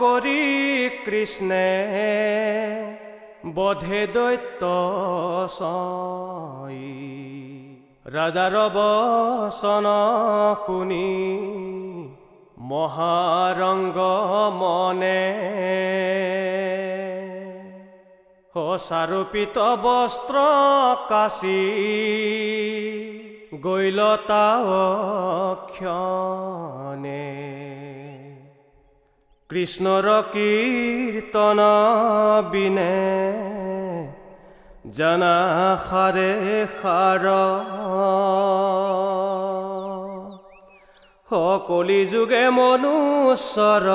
কৰি কৃষ্ণে বধে দৈত্য ৰাজাৰ বচন শুনি মহাৰংগ মনে। সচাৰোপিত বস্ত্ৰ কাচি গৈলতা ক্ষণে কৃষ্ণৰ কীৰ্তন বিনে জানা সাৰে। সাৰ সকলি যুগে মনুষ্যৰ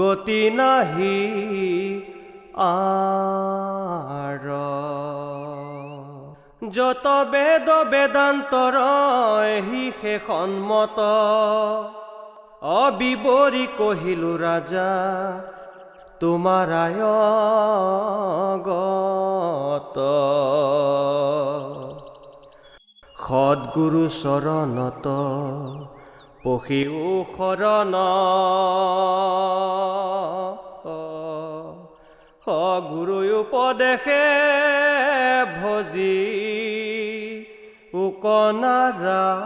গতি নাহি আৰ। যত বেদ বেদান্তৰ হি সন্মত অবিবৰি কহিলো ৰাজা তোমাৰায় গত সদ্গুৰু চৰণত পশিও শৰণ গুৰু উপদেশে ভজি উকনাৰায়ণ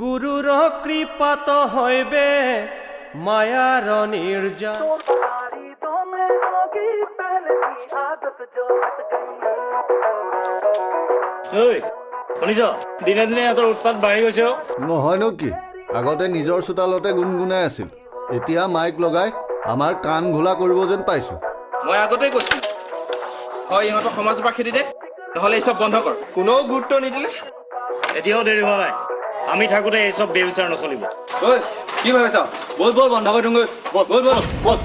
গুরুর কৃপাত হইবে মায়ার নির্জন। শুনিছ? দিনে দিনে সিহঁতৰ উৎপাত বাঢ়ি গৈছে অ'। নহয়নো কি? আগতে নিজৰ চোতালতে গুণগুণাই আছিল। এতিয়া মাইক লগাই আমাৰ কাণ ঘোলা কৰিব যেন পাইছোঁ। মই আগতেই কৈছো। হয় ইহঁতক সমাজ পৰা খেদি দে। নহ'লে এই চব বন্ধ কৰ। কোনেও গুৰুত্ব নিদিলে। এতিয়াও দেৰি হোৱা নাই। আমি থাকোঁতে এই চব বেবিচাৰ নচলিব। ঐ কি ভাবিছ? বল বল বন্ধ কৰি দিওঁগৈ বল বল বল বল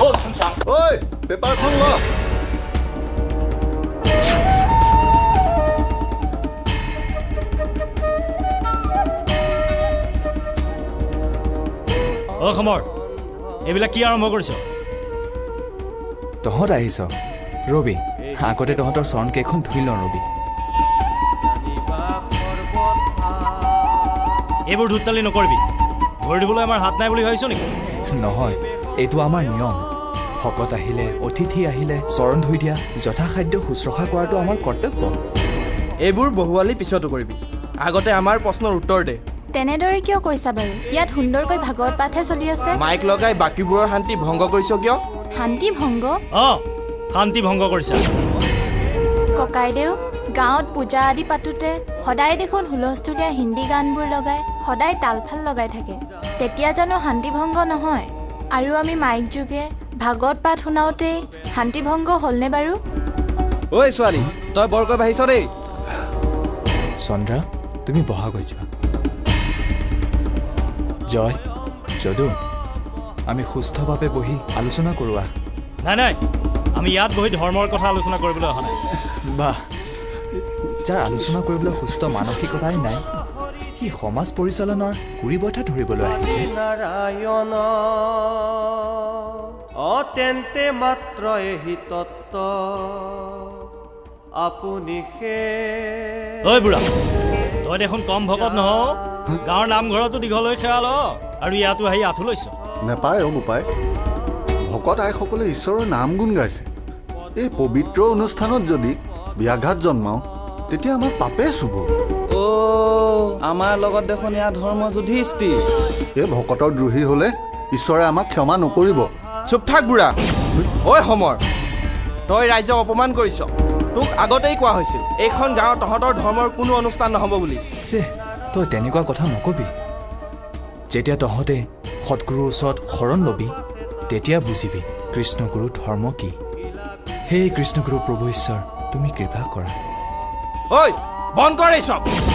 ব'ল, চাওঁ। ঐ পেপাৰখন ল। অ' সমৰ এইবিলাক কি আৰম্ভ কৰিছ? তহঁত আহিছ। ৰবি আগতে তহঁতৰ চৰণকেইখন ধুই লওঁ ৰবি। এইবোৰ ধুত্তালি নকৰিবি। ভৰি দিবলৈ আমাৰ হাত নাই বুলি ভাবিছ নেকি? নহয় এইটো আমাৰ নিয়ম। ভকত আহিলে অতিথি আহিলে চৰণ ধুই দিয়া যথাসাধ্য শুশ্ৰূষা কৰাটো আমাৰ কৰ্তব্য। এইবোৰ বহুৱালি পিছতো কৰিবি। আগতে আমাৰ প্ৰশ্নৰ উত্তৰ দে। তেনেদৰে কিয় কৈছা বাৰু? ইয়াত সুন্দৰকৈ ভাগৱত পাঠহে চলি আছে। মাইক লগাই বাকীবোৰৰ শান্তি ভংগ কৰিছ কিয়? শান্তি ভংগ? অঁ শান্তি ভংগ কৰিছা। ককাইদেউ গাঁৱত পূজা আদি পাতোতে সদায় দেখোন হুলস্থুলীয়া হিন্দী গানবোৰ লগাই সদায় তালফাল লগাই থাকে। তেতিয়া জানো শান্তি ভংগ নহয়? আৰু আমি মাইক যোগে ভাগৱত পাঠ শুনাওতেই শান্তি ভংগ হ'লনে বাৰু? ঐ ছোৱালী তই বৰকৈ বাঢ়িছ দেই। চন্দ্ৰা তুমি বহাগৈ যোৱা। জয় যদু আমি সুস্থভাৱে বহি আলোচনা কৰোঁ আহ। নাই নাই আমি ইয়াত বহি ধৰ্মৰ কথা আলোচনা কৰিবলৈ অহা নাই। বাহ যাৰ আলোচনা কৰিবলৈ সুস্থ মানসিকতাই নাই সি সমাজ পৰিচালনাৰ কুৰিবঠা ধৰিবলৈ আহিছে? নাৰায়ণ অতেন্তে মাত্ৰ এহি তত্ত্ব আপুনি ঐ বুঢ়া তই দেখোন কম ভকত নহ। গাঁৱৰ নামঘৰতো দীঘলৈ সেৱা ল আৰু ইয়াতো আহি আঁঠু লৈছ। নেপায় অ' বোপাই ভকত আইসকলে ঈশ্বৰৰ নাম গুণ গাইছে। এই পবিত্ৰ অনুষ্ঠানত যদি ব্যাঘাত জন্মাওঁ তেতিয়া আমাক পাপে চুব। অ' আমাৰ লগত দেখোন ইয়াৰ ধৰ্ম যুধিষ্ঠিৰ এই ভকতৰ দ্ৰোহী হ'লে ঈশ্বৰে আমাক ক্ষমা নকৰিব। চুপ থাক বুঢ়া। ঐ সমৰ তই ৰাইজক অপমান কৰিছ। তোক আগতেই কোৱা হৈছিল এইখন গাঁৱত তহঁতৰ ধৰ্মৰ কোনো অনুষ্ঠান নহ'ব বুলি। চে তই তেনেকুৱা কথা নকবি। যেতিয়া তহঁতে সৎগুৰুৰ ওচৰত শৰণ ল'বি তেতিয়া বুজিবি কৃষ্ণগুৰু ধৰ্ম কি। সেই কৃষ্ণগুৰু প্ৰভু ঈশ্বৰ তুমি কৃপা কৰা। ঐ বন্ধ কৰ এই চব ঐ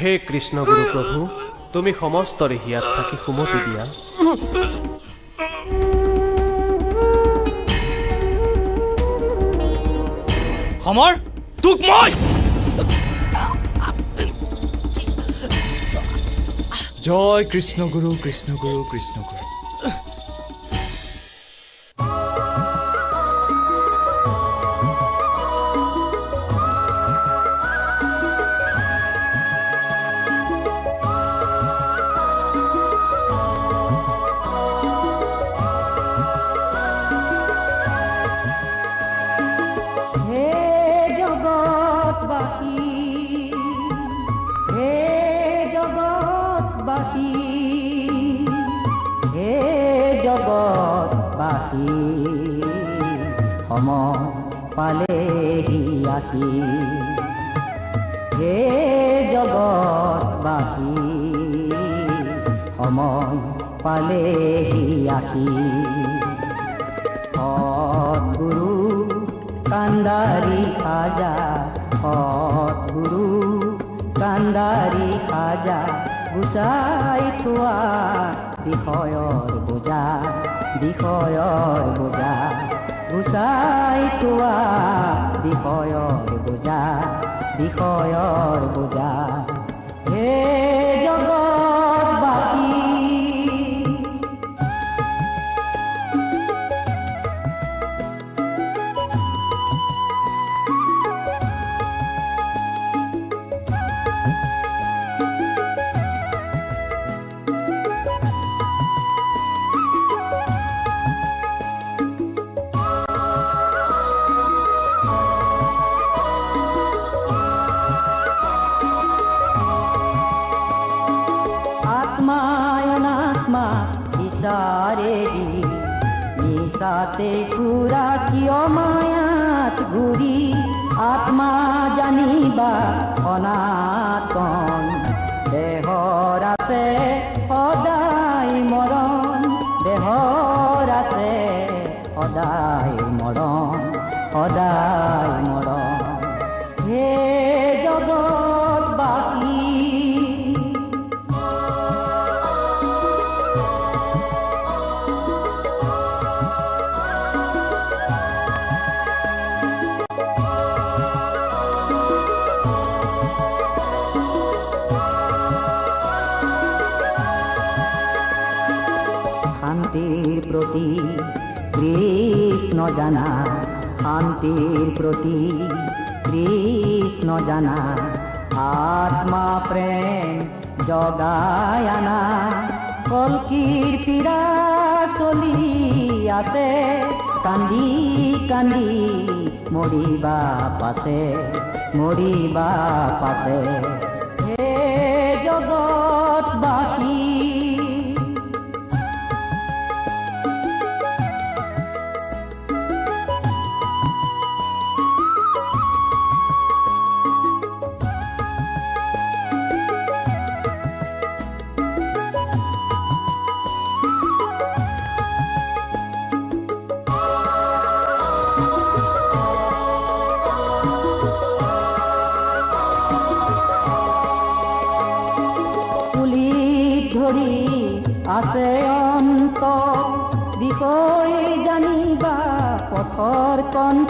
হে কৃষ্ণ গুৰু প্ৰভু তুমি সমস্ত ৰেহিয়াত থাকি সুমতি দিয়া। সমৰ তোক মই! জয় কৃষ্ণগুৰু কৃষ্ণগুৰু কৃষ্ণগুৰু আহি সময় পালেহি আহি। হে জগতবাসী সময় পালেহি আহি। সৎগুৰু কান্দাৰী সাজা সৎগুৰু কান্দাৰী সাজা গুচাই থোৱা বিষয়ৰ বোজা। বিষয়ৰ বোজা গুচাই থোৱা বিষয়ৰ বোজা বিষয়ৰ বোজা। সদায় মৰণ হে জগতবাসী শান্তিৰ প্ৰতি কৃষ্ণ জানা শান্তিৰ প্ৰতি কৃষ্ণ জানা আত্মা প্ৰেম জগাই আনা। কলকিৰ পীড়া চলি আছে কান্দি কান্দি মৰিবা পাছে মৰিবা পাছে হে জগতবাসী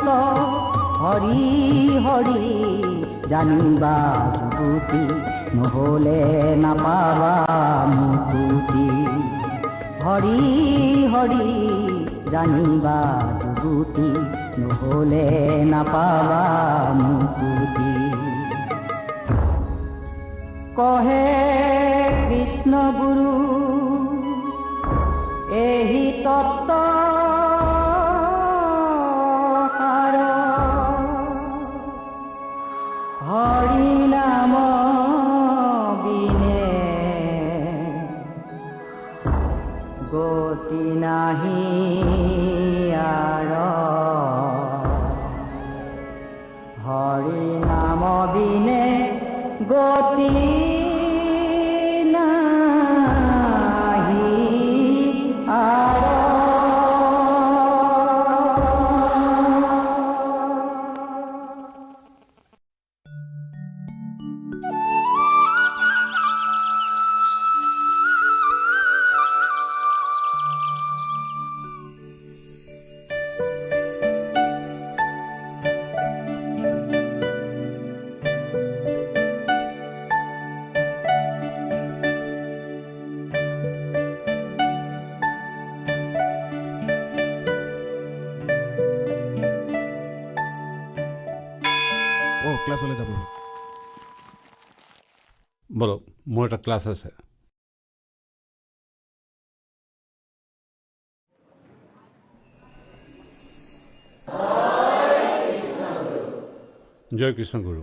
কন্ত হৰি হৰি জানিবা যুগুতি নহ'লে নাপাবা মুকুতি হৰি হৰি জানিবা যুগুতি নহ'লে নাপাবা মুকুতি কহে কৃষ্ণ গুৰু ଏହି তত্ত্ব গতি মোৰ এটা ক্লাছ আছে জয় কৃষ্ণ গুৰু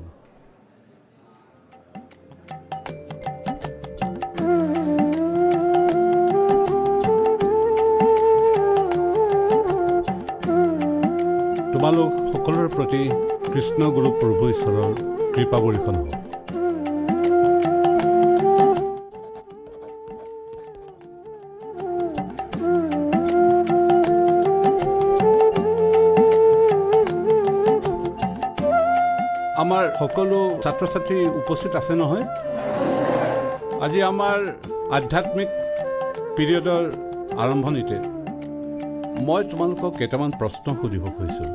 সকলোৰে প্ৰতি কৃষ্ণ গুৰু প্ৰভু ঈশ্বৰৰ কৃপা বৰ্ষণ হওক সকলো ছাত্ৰ ছাত্ৰী উপস্থিত আছে নহয়। আজি আমাৰ আধ্যাত্মিক পিৰিয়ডৰ আৰম্ভণিতে মই তোমালোকক কেইটামান প্ৰশ্ন সুধিব খুজিছোঁ।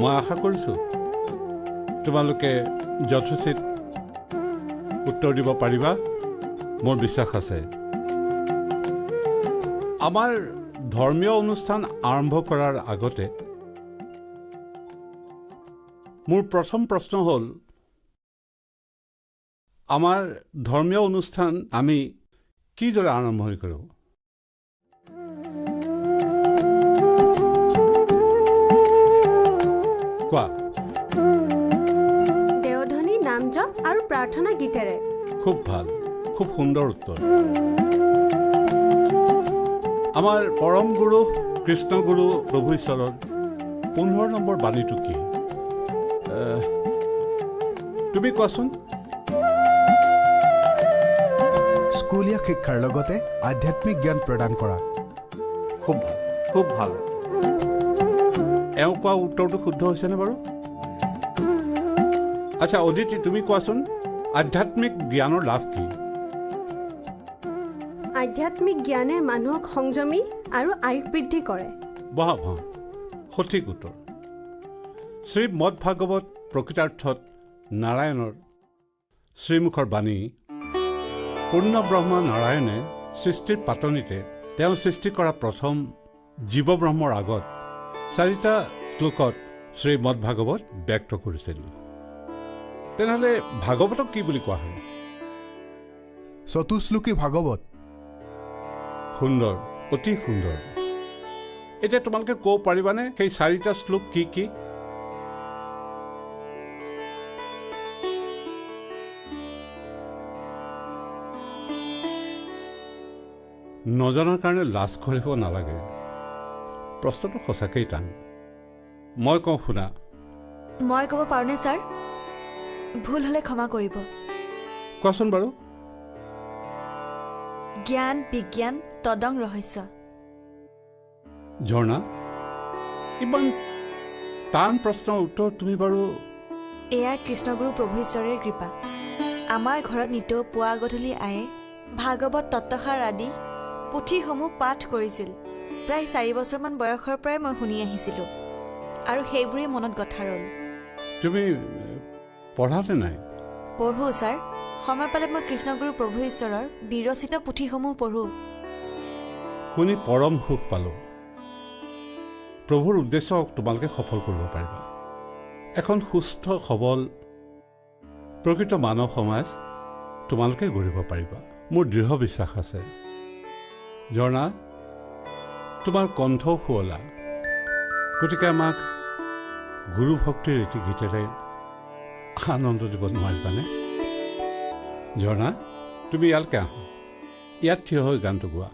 মই আশা কৰিছোঁ তোমালোকে যথোচিত উত্তৰ দিব পাৰিবা মোৰ বিশ্বাস আছে। আমাৰ ধৰ্মীয় অনুষ্ঠান আৰম্ভ কৰাৰ আগতে মোৰ প্ৰথম প্ৰশ্ন হ'ল আমাৰ ধৰ্মীয় অনুষ্ঠান আমি কিদৰে আৰম্ভণি কৰোঁ? কোৱা। দেওধনী নাম জপ আৰু প্ৰাৰ্থনা গীতেৰে। খুব ভাল খুব সুন্দৰ উত্তৰ। আমাৰ পৰম গুৰু কৃষ্ণ গুৰু প্ৰভু ঈশ্বৰৰ পোন্ধৰ নম্বৰ বাণীটো কি? তুমি কোৱাচোন? স্কুলীয়া শিক্ষাৰ লগতে আধ্যাত্মিক জ্ঞান প্ৰদান কৰা। খুব ভাল খুব ভাল। এওঁ কোৱা উত্তৰটো শুদ্ধ হৈছেনে বাৰু? আচ্ছা অদিতি তুমি কোৱাচোন আধ্যাত্মিক জ্ঞানৰ লাভ কি? আধ্যাত্মিক জ্ঞানে মানুহক সংযমী আৰু আয়ুস বৃদ্ধি কৰে। বহা বহা। সঠিক উত্তৰ। শ্ৰীমদ ভাগৱত প্ৰকৃতাৰ্থত নাৰায়ণৰ। শ্ৰীমুখৰ বাণী পূৰ্ণ ব্ৰহ্মা নাৰায়ণে সৃষ্টিৰ পাতনিতে তেওঁ সৃষ্টি কৰা প্ৰথম জীৱ ব্ৰহ্মৰ আগত চাৰিটা শ্লোকত শ্ৰীমদ ভাগৱত ব্যক্ত কৰিছিল। তেনেহ'লে ভাগৱতক কি বুলি কোৱা হয়? চতুশ্লোকী ভাগৱত। সুন্দৰ অতি সুন্দৰ। এতিয়া তোমালোকে ক'ব পাৰিবানে সেই চাৰিটা শ্লোক কি কি? নজনাৰ কাৰণে লাজ কৰিব নালাগে। প্ৰশ্নটো সঁচাকেই টান। মই কওঁ শুনা। মই ক'ব পাৰোঁনে ছাৰ? ভুল হ'লে ক্ষমা কৰিব। কোৱাচোন বাৰু। জ্ঞান বিজ্ঞান তদং ৰহস্য। ঝৰ্ণা ইমান টান প্ৰশ্নৰ উত্তৰ তুমি বাৰু এয়া কৃষ্ণগুৰু প্ৰভু ঈশ্বৰৰ কৃপা। আমাৰ ঘৰত নিতৌ পুৱা গধূলি আয়ে ভাগৱত তত্ত্বসাৰ আদি পুথিসমূহ পাঠ কৰিছিল। প্ৰায় চাৰি বছৰমান বয়সৰ পৰাই মই শুনি আহিছিলোঁ। আৰু সেইবোৰেই মনত গঠা ৰ'ল। তুমি পঢ়াতে নাই? পঢ়োঁ ছাৰ। সময় পালে মই কৃষ্ণগুৰু প্ৰভু ঈশ্বৰৰ বিৰচিত পুথিসমূহ পঢ়োঁ। শুনি পৰম সুখ পালোঁ। প্ৰভুৰ উদ্দেশ্যক তোমালোকে সফল কৰিব পাৰিবা। এখন সুস্থ সবল প্ৰকৃত মানৱ সমাজ তোমালোকে গঢ়িব পাৰিবা। মোৰ দৃঢ় বিশ্বাস আছে। ঝৰ্ণা তোমাৰ কণ্ঠও শুৱলা। গতিকে আমাক গুৰু ভক্তিৰ ৰীতি গীতেৰে আনন্দ দিব নোৱাৰিবানে? ঝৰ্ণা তুমি ইয়ালৈকে আহা ইয়াত থিয় হৈ গানটো গোৱা।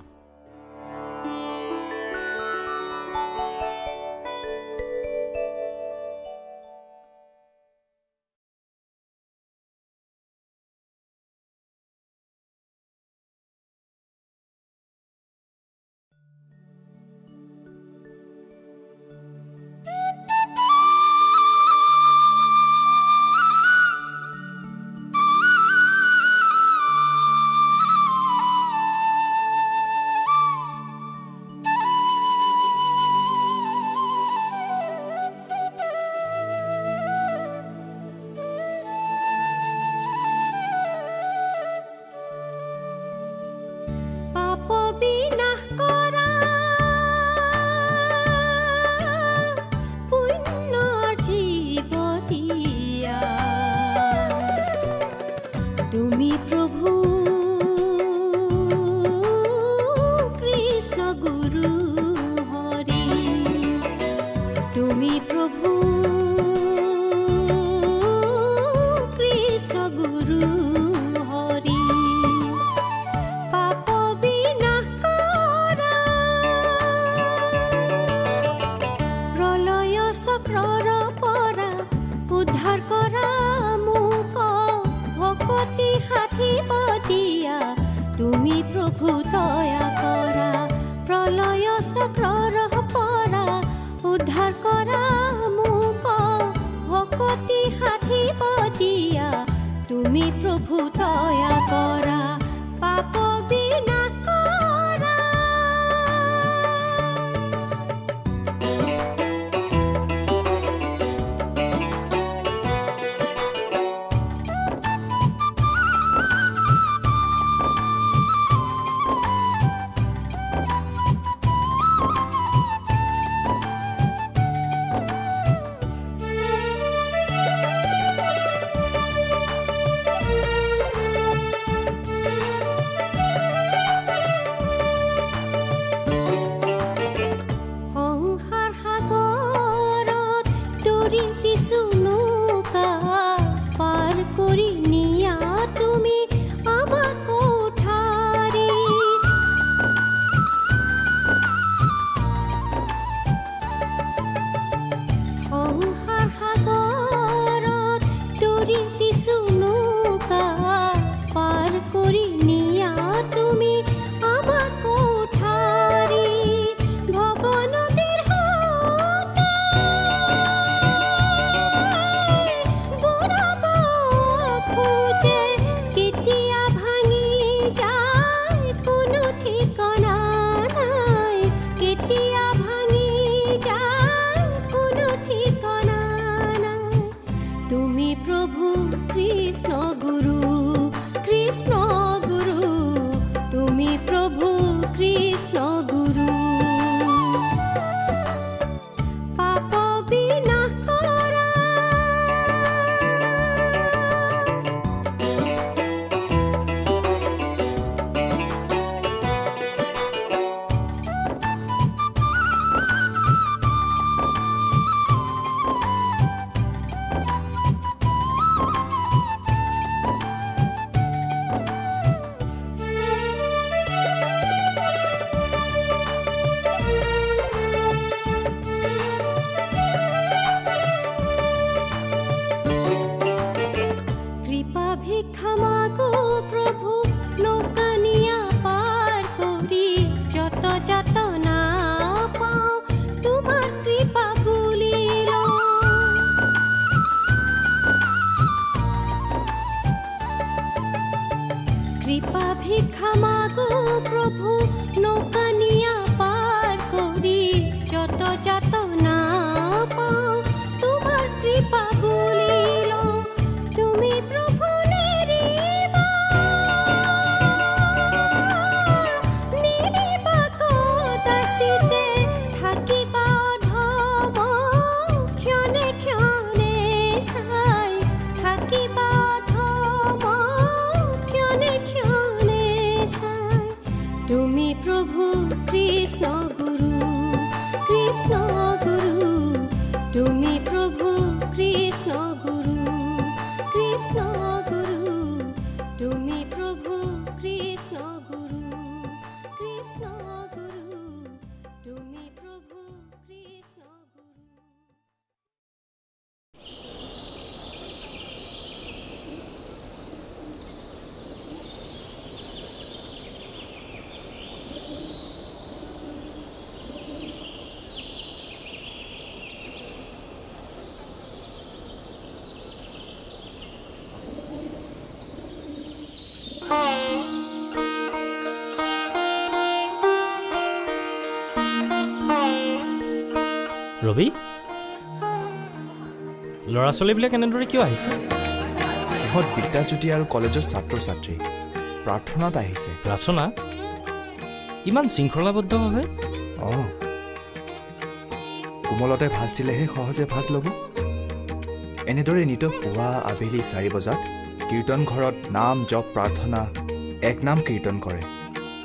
কৃষ্ণ গুৰু তুমি প্ৰভু কৃষ্ণ গুৰু কৃষ্ণ গুৰু তুমি প্ৰভু কৃষ্ণ গুৰু কৃষ্ণ গুৰু তুমি প্ৰভু কৃষ্ণ গুৰু ৰবি? ল'ৰা ছোৱালীবিলাক এনেদৰে কিয় আহিছে? ইহঁত বিদ্যাজ্যোতি আৰু কলেজৰ ছাত্ৰ ছাত্ৰী প্ৰাৰ্থনাত আহিছে। প্ৰাৰ্থনা? ইমান শৃংখলাবদ্ধভাৱে অঁ। কোমলতে ভাজ দিলেহে সহজে ভাজ ল'ব। এনেদৰে নিতৌ পুৱা আবেলি চাৰি বজাত কীৰ্তন ঘৰত নাম জপ প্ৰাৰ্থনা এক নাম কীৰ্তন কৰে।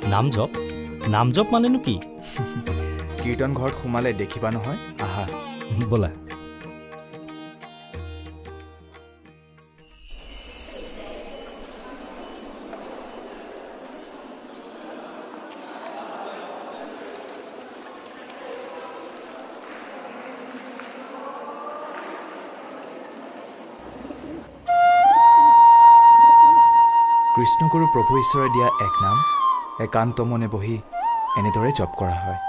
নাম জপ? নাম জপ মানেনো কি? কীৰ্তন ঘৰত সোমালে দেখিবা নহয়? আহা। ব'লা। বিষ্ণুগুৰু প্ৰভু ঈশ্বৰে দিয়া এক নাম, একান্ত মনে বহি এনেদৰে জপ কৰা হয়।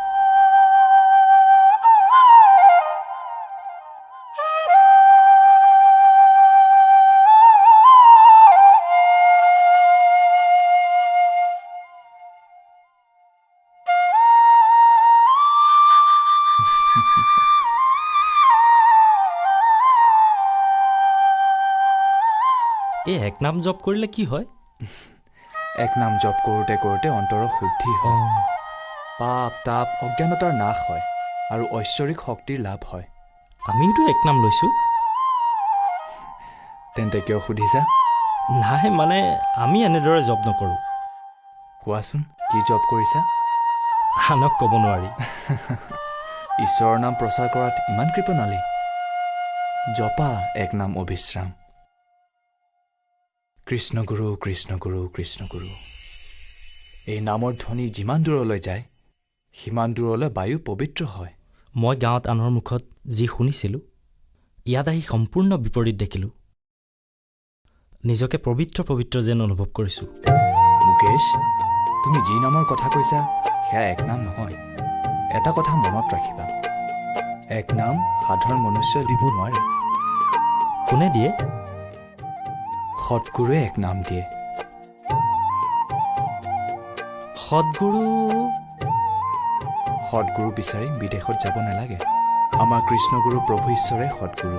এই এক নাম জপ কৰিলে কি হয়? এক নাম জপ কৰোঁতে কৰোঁতে অন্তৰৰ শুদ্ধি হয়। পাপ তাপ অজ্ঞানতাৰ নাশ হয় আৰু ঐশ্বৰিক শক্তিৰ লাভ হয়। আমিওতো এক নাম লৈছোঁ। তেন্তে কিয় সুধিছা? নাই মানে আমি এনেদৰে জপ নকৰোঁ। কোৱাচোন কি জপ কৰিছা? আনক ক'ব নোৱাৰি। ঈশ্বৰৰ নাম প্ৰচাৰ কৰাত ইমান কৃপণালী জপা এক নাম অবিশ্ৰাম। কৃষ্ণগুৰু কৃষ্ণগুৰু কৃষ্ণগুৰু এই নামৰ ধ্বনি যিমান দূৰলৈ যায় সিমান দূৰলৈ বায়ু পবিত্ৰ হয়। মই গাঁৱত আনৰ মুখত যি শুনিছিলোঁ ইয়াত আহি সম্পূৰ্ণ বিপৰীত দেখিলোঁ। নিজকে পবিত্ৰ পবিত্ৰ যেন অনুভৱ কৰিছোঁ। মুকেশ তুমি যি নামৰ কথা কৈছা সেয়া এক নাম নহয়। এটা কথা মনত ৰাখিবা। এক নাম সাধাৰণ মনুষ্যই দিব নোৱাৰে। কোনে দিয়ে? সৎগুৰুৱে এক নাম দিয়ে। সদগুৰু। সৎগুৰু বিচাৰি বিদেশত যাব নালাগে। আমাৰ কৃষ্ণগুৰু প্ৰভু ঈশ্বৰে সৎগুৰু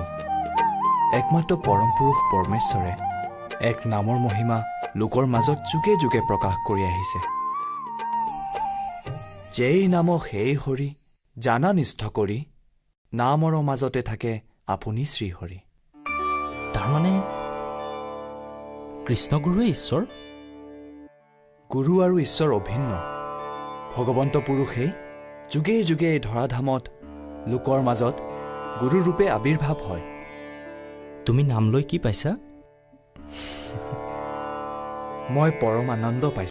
একমাত্ৰ পৰম পুৰুষ পৰমেশ্বৰে এক নামৰ মহিমা লোকৰ মাজত যুগে যুগে প্ৰকাশ কৰি আহিছে। যেই নাম সেই হৰি জানা নিষ্ঠ কৰি নামৰ মাজতে থাকে আপুনি শ্ৰীহৰি। তাৰমানে কৃষ্ণগুৰুৱে ঈশ্বৰ? গুৰু আৰু ঈশ্বৰ অভিন্ন। ভগৱন্ত পুৰুষেই যুগে যুগে এই ধৰাধামত লোকৰ মাজত গুৰুৰূপে আৱিৰ্ভাৱ হয়। তুমি নাম লৈ কি পাইছা? মই পৰম আনন্দ পাইছোঁ।